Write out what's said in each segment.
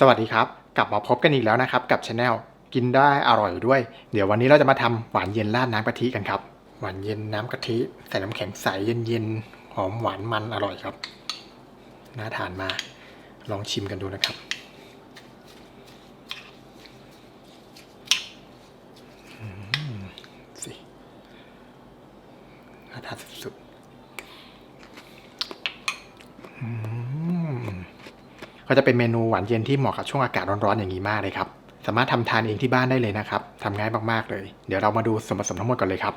สวัสดีครับ กลับมาพบกันอีกแล้วนะครับ กับช anel กินได้อร่อยด้วย เดี๋ยววันนี้เราจะมาทำหวานเย็นราดน้ำกะทิกันครับ หวานเย็นน้ำกะทิใส่น้ำแข็งใสเย็นๆหอมหวานมันอร่อยครับ น่าทานมาลองชิมกันดูนะครับอืมสิน่าทานสุดๆอืม ก็ จะเป็นเมนูหวานเย็นที่เหมาะกับช่วงอากาศร้อนๆอย่างนี้มากเลยครับ สามารถทำทานเองที่บ้านได้เลยนะครับทำง่ายมากๆเลย เดี๋ยวเรามาดูส่วนผสมทั้งหมดกันเลยครับ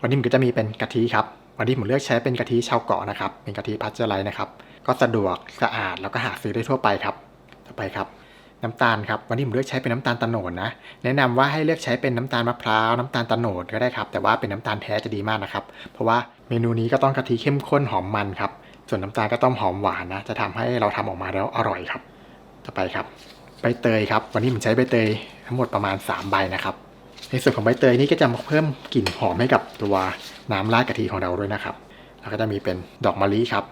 วันนี้ผมก็จะมีเป็นกะทิครับ วันนี้ผมเลือกใช้เป็นกะทิชาวเกาะนะครับ เป็นกะทิพัชเจอไลนะครับ ก็สะดวกสะอาดแล้วก็หาซื้อได้ทั่วไปครับ ต่อไปครับน้ำตาลครับวันนี้ผมเลือกใช้เป็นน้ำตาลตะโหนดนะ แนะนำว่าให้เลือกใช้เป็นน้ำตาลมะพร้าวน้ำตาลตะโหนดก็ได้ครับ แต่ว่าเป็นน้ำตาลแท้จะดีมากนะครับ เพราะว่าเมนูนี้ก็ต้องกะทิเข้มข้นหอมมันครับ ส่วนน้ำตาลก็ต้องหอมหวานนะ จะทำให้เราทำออกมาแล้วอร่อยครับ ต่อไปครับ ใบเตยครับ วันนี้ผมใช้ใบเตยทั้งหมดประมาณ 3 ใบนะครับ ในส่วนของใบเตยนี่ก็จะมาเพิ่มกลิ่นหอมให้กับตัวน้ำราดกะทิของเราด้วยนะครับ แล้วก็จะมีเป็นดอกมะลิครับ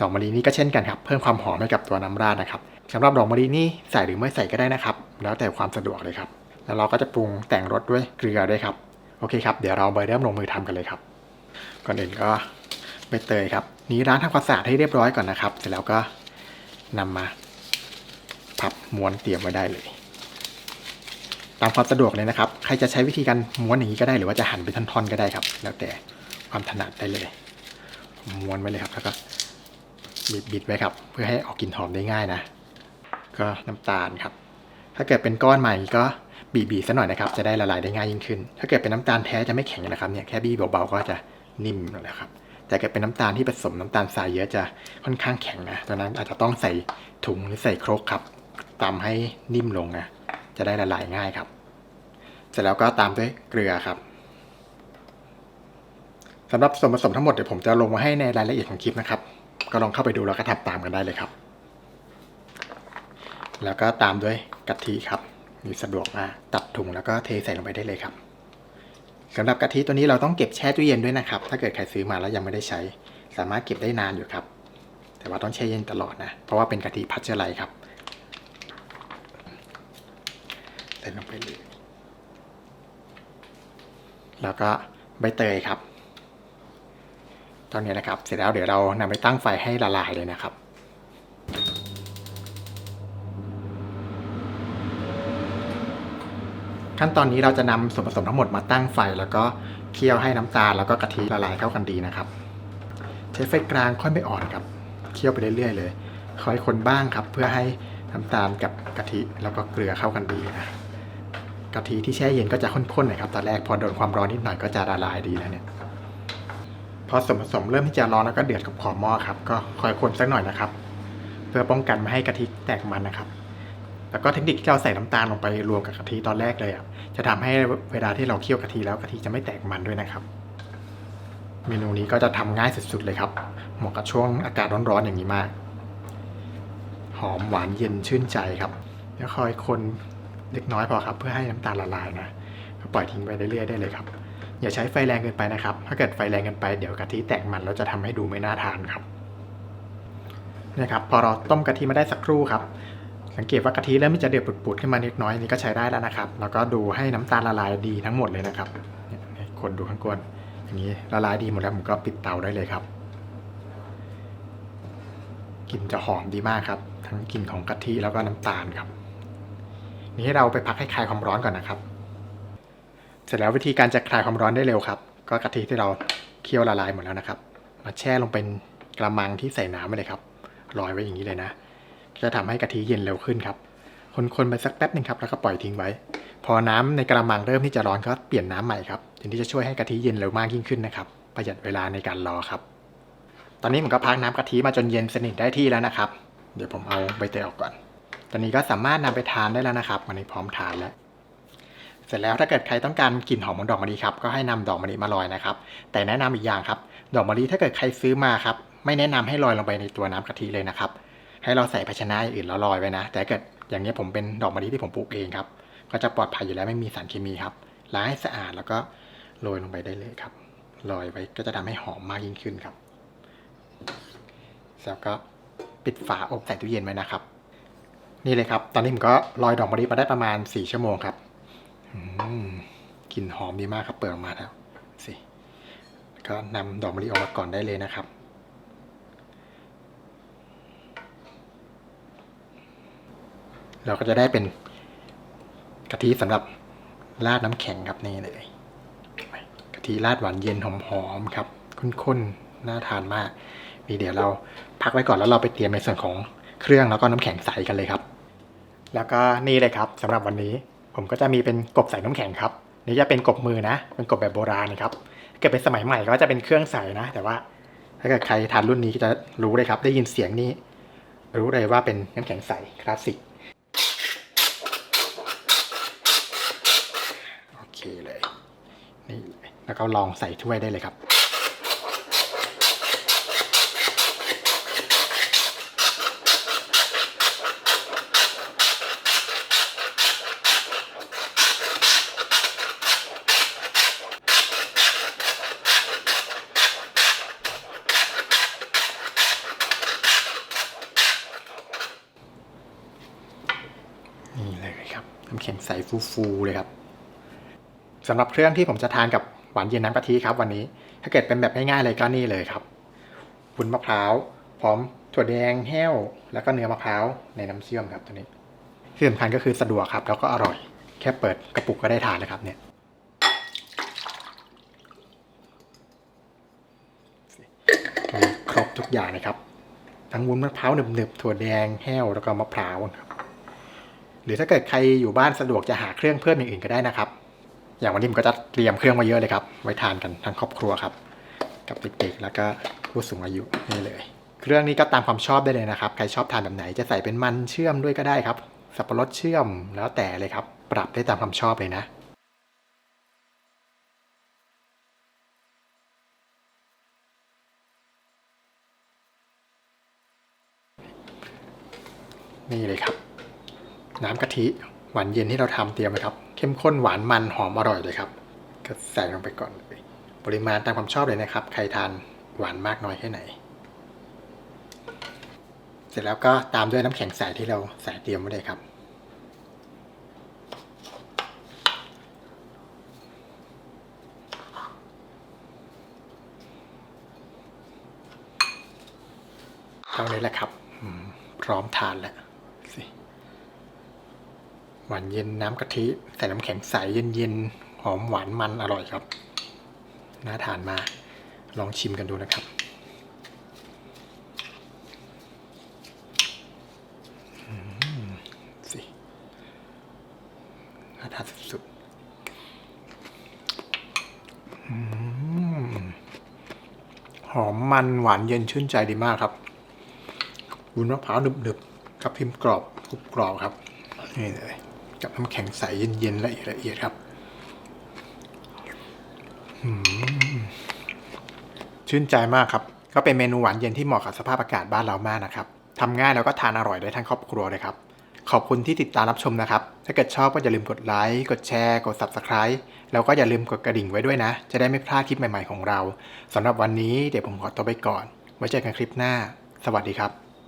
ดอกมะลินี่ก็เช่นกันครับ เพิ่มความหอมให้กับตัวน้ำราดนะครับสำหรับดอกมะลินี่ใส่หรือไม่ใส่ก็ได้นะครับ แล้วแต่ความสะดวกเลยครับ แล้วเราก็จะปรุงแต่งรสด้วยเกลือด้วยครับ โอเคครับ เดี๋ยวเราไปเริ่มลงมือทำกันเลยครับ ก่อนอื่นก็ใบเตยครับนี้ล้างทำความสะอาดให้เรียบร้อยก่อนนะครับ เสร็จแล้วก็นำมาพับม้วนเตรียมไว้ได้เลย ตามความสะดวกเลยนะครับ ใครจะใช้วิธีการม้วนอย่างนี้ก็ได้หรือว่าจะหั่นเป็นท่อนๆก็ได้ครับ แล้วแต่ความถนัดได้เลย ม้วนไว้เลยครับแล้วก็บิดๆไว้ครับ เพื่อให้ออกกลิ่นหอมได้ง่ายนะ ก็น้ำตาลครับ ถ้าเกิดเป็นก้อนใหม่ก็บีบๆซะหน่อยนะครับ จะได้ละลายได้ง่ายยิ่งขึ้น ถ้าเกิดเป็นน้ำตาลแท้จะไม่แข็งนะครับเนี่ยแค่บี้เบาๆก็จะนิ่มแล้วครับ แต่เกิดเป็นน้ำตาลที่ผสมน้ำตาลทรายเยอะจะค่อนข้างแข็งนะดังนั้นอาจจะต้องใส่ถุงหรือใส่ครกครับตามให้นิ่มลงนะจะได้ละลายง่ายครับ เสร็จแล้วก็ตามด้วยเกลือครับสำหรับส่วนผสมทั้งหมดเดี๋ยวผมจะลงมาให้ในรายละเอียดของคลิปนะครับ ก็ลองเข้าไปดูแล้วก็ทำตามกันได้เลยครับ แล้วก็ตามด้วยกะทิครับ มีสะดวกมากตัดถุงแล้วก็เทใส่ลงไปได้เลยครับ สำหรับกะทิตัวนี้เราต้องเก็บแช่ตู้เย็นด้วยนะครับ ถ้าเกิดใครซื้อมาแล้วยังไม่ได้ใช้ สามารถเก็บได้นานอยู่ครับ แต่ว่าต้องแช่เย็นตลอดนะ เพราะว่าเป็นกะทิพัชเจอร์ไลครับใส่ลงไปเลยแล้วก็ใบเตยครับ ตอนนี้นะครับ เสร็จแล้วเดี๋ยวเรานำไปตั้งไฟให้ละลายเลยนะครับ ขั้นตอนนี้เราจะนำส่วนผสมทั้งหมดมาตั้งไฟ แล้วก็เคี่ยวให้น้ำตาลแล้วก็กะทิละลายเข้ากันดีนะครับ ใช้ไฟกลางค่อยไม่อ่อนครับเคี่ยวไปเรื่อยๆเลยคอยคนบ้างครับ เพื่อให้น้ำตาลกับกะทิแล้วก็เกลือเข้ากันดีนะกะทิที่แช่เย็นก็จะข้นๆหน่อยครับตอนแรกพอโดนความร้อนนิดหน่อยก็จะละลายดีแล้วเนี่ยพอส่วนผสมเริ่มที่จะร้อนแล้วก็เดือดกับขอบหม้อครับก็คอยคนสักหน่อยนะครับ เพื่อป้องกันไม่ให้กะทิแตกมันนะครับ แล้วก็เทคนิคที่เราใส่น้ำตาลลงไปรวมกับกะทิตอนแรกเลยอะจะทำให้เวลาที่เราเคี่ยวกะทิแล้วกะทิจะไม่แตกมันด้วยนะครับ เมนูนี้ก็จะทำง่ายสุดๆเลยครับ เหมาะกับช่วงอากาศร้อนๆอย่างนี้มาก หอมหวานเย็นชื่นใจครับแล้วคอยคนเล็กน้อยพอครับ เพื่อให้น้ำตาลละลายนะก็ปล่อยทิ้งไปเรื่อยๆได้เลยครับ อย่าใช้ไฟแรงเกินไปนะครับ ถ้าเกิดไฟแรงเกินไปเดี๋ยวกะทิแตกมันแล้วจะทำให้ดูไม่น่าทานครับนี่ครับพอเราต้มกะทิมาได้สักครู่ครับ สังเกตว่ากะทิเริ่มที่จะเดือดปุดๆขึ้นมาเล็กน้อยนี่ก็ใช้ได้แล้วนะครับ แล้วก็ดูให้น้ำตาลละลายดีทั้งหมดเลยนะครับคนดูข้างกวนอย่างนี้ละลายดีหมดแล้วผมก็ปิดเตาได้เลยครับกลิ่นจะหอมดีมากครับ ทั้งกลิ่นของกะทิแล้วก็น้ำตาลครับ นี่ให้เราไปพักให้คลายความร้อนก่อนนะครับ เสร็จแล้ววิธีการจะคลายความร้อนได้เร็วครับ ก็กะทิที่เราเคี่ยวละลายหมดแล้วนะครับ มาแช่ลงเป็นกระมังที่ใส่น้ำไปเลยครับลอยไว้อย่างนี้เลยนะ จะทำให้กะทิเย็นเร็วขึ้นครับ คนๆไปสักแป๊บหนึ่งครับแล้วก็ปล่อยทิ้งไว้ พอน้ำในกระมังเริ่มที่จะร้อนก็เปลี่ยนน้ำใหม่ครับถึงที่จะช่วยให้กะทิเย็นเร็วมากยิ่งขึ้นนะครับ ประหยัดเวลาในการรอครับ ตอนนี้ผมก็พักน้ำกะทิมาจนเย็นสนิทได้ที่แล้วนะครับ เดี๋ยวผมเอาใบเตยออกก่อน ตอนนี้ก็สามารถนำไปทานได้แล้วนะครับวันนี้พร้อมทานแล้วเสร็จแล้วถ้าเกิดใครต้องการกลิ่นหอมของดอกมะลิครับก็ให้นำดอกมะลิมาลอยนะครับ แต่แนะนำอีกอย่างครับ ดอกมะลิถ้าเกิดใครซื้อมาครับไม่แนะนำให้ลอยลงไปในตัวน้ำกะทิเลยนะครับ ให้เราใส่ภาชนะอย่างอื่นแล้วลอยไว้นะ แต่ถ้าเกิดอย่างนี้ผมเป็นดอกมะลิที่ผมปลูกเองครับ ก็จะปลอดภัยอยู่แล้วไม่มีสารเคมีครับล้างให้สะอาดแล้วก็โรยลงไปได้เลยครับลอยไว้ก็จะทำให้หอมมากยิ่งขึ้นครับแล้วก็ปิดฝาอบใส่ตู้เย็นไว้นะครับ นี่เลยครับ ตอนนี้ผมก็ลอยดอกมะลิมาได้ประมาณสี่ชั่วโมงครับอืมกลิ่นหอมดีมากครับ เปิดออกมาแล้วสิแล้วก็นำดอกมะลิออกมาก่อนได้เลยนะครับ เราก็จะได้เป็นกะทิสำหรับราดน้ำแข็งครับนี่เลยกะทิราดหวานเย็นหอมๆครับข้นๆน่าทานมากมีเดี๋ยวเราพักไว้ก่อนแล้วเราไปเตรียมในส่วนของเครื่องแล้วก็น้ำแข็งใสกันเลยครับ แล้วก็นี่เลยครับสำหรับวันนี้ผมก็จะมีเป็นกบใส่น้ำแข็งครับนี่จะเป็นกบมือนะ เป็นกบแบบโบราณนะครับเกิดเป็นสมัยใหม่ก็จะเป็นเครื่องใส่นะ แต่ว่าถ้าเกิดใครทานรุ่นนี้ก็จะรู้เลยครับ ได้ยินเสียงนี้ รู้เลยว่าเป็นน้ำแข็งใสคลาสสิก โอเคเลย นี่เลย แล้วก็ลองใส่ถ้วยได้เลยครับ นี่เลยครับน้ำแข็งใสฟูๆเลยครับสำหรับเครื่องที่ผมจะทานกับ หวานเย็นน้ำกะทิครับวันนี้ถ้าเกิดเป็นแบบง่ายๆเลยก็นี่เลยครับวุ้นมะพร้าวพร้อมถั่วแดงแห้ว แล้วก็เนื้อมะพร้าวในน้ำเชื่อมครับตัวนี้ที่สำคัญก็คือสะดวกครับแล้วก็อร่อย แค่เปิดกระปุกก็ได้ทานนะครับเนี่ยครบทุกอย่างเลยครับ ทั้งวุ้นมะพร้าวหนึบๆถั่วแดงแห้วแล้วก็มะพร้าวครับหรือถ้าเกิดใครอยู่บ้านสะดวกจะหาเครื่องเพิ่มอย่างอื่นก็ได้นะครับ อย่างวันนี้ผมก็จะเตรียมเครื่องมาเยอะเลยครับ ไว้ทานกันทั้งครอบครัวครับ กับเด็กๆ แล้วก็ผู้สูงอายุนี่เลย เครื่องนี้ก็ตามความชอบได้เลยนะครับ ใครชอบทานแบบไหนจะใส่เป็นมันเชื่อมด้วยก็ได้ครับ สับปะรดเชื่อมแล้วแต่เลยครับ ปรับได้ตามความชอบเลยนะนี่เลยครับ น้ำกะทิหวานเย็นที่เราทำเตรียมไว้ครับ เข้มข้นหวานมันหอมอร่อยเลยครับ ก็ใส่ลงไปก่อนเลยปริมาณตามความชอบเลยนะครับ ใครทานหวานมากน้อยแค่ไหน เสร็จแล้วก็ตามด้วยน้ำแข็งใสที่เราใส่เตรียมไว้เลยครับเท่านี้แหละครับ พร้อมทานแล้ว หวานเย็นน้ำกะทิ ใส่น้ำแข็งใสเย็นๆ หอมหวานมันอร่อยครับ น่าทานมากลองชิมกันดูนะครับอืมสิน่าทานสุดๆหอมมันหวานเย็นชื่นใจดีมากครับวุ้นมะพร้าวหนึบๆกับพิมพ์กรอบกรุบกรอบครับนี่เลย กับน้ำแข็งใสเย็นๆละเอียดละเอียดครับชื่นใจมากครับ ก็เป็นเมนูหวานเย็นที่เหมาะกับสภาพอากาศบ้านเรามากนะครับทำง่ายแล้วก็ทานอร่อยได้ทั้งครอบครัวเลยครับ ขอบคุณที่ติดตามรับชมนะครับ ถ้าเกิดชอบก็อย่าลืมกดไลค์ กดแชร์ กด Subscribe แล้วก็อย่าลืมกดกระดิ่งไว้ด้วยนะ จะได้ไม่พลาดคลิปใหม่ๆของเราสำหรับวันนี้เดี๋ยวผมขอตัวไปก่อน ไว้เจอกันคลิปหน้า สวัสดีครับ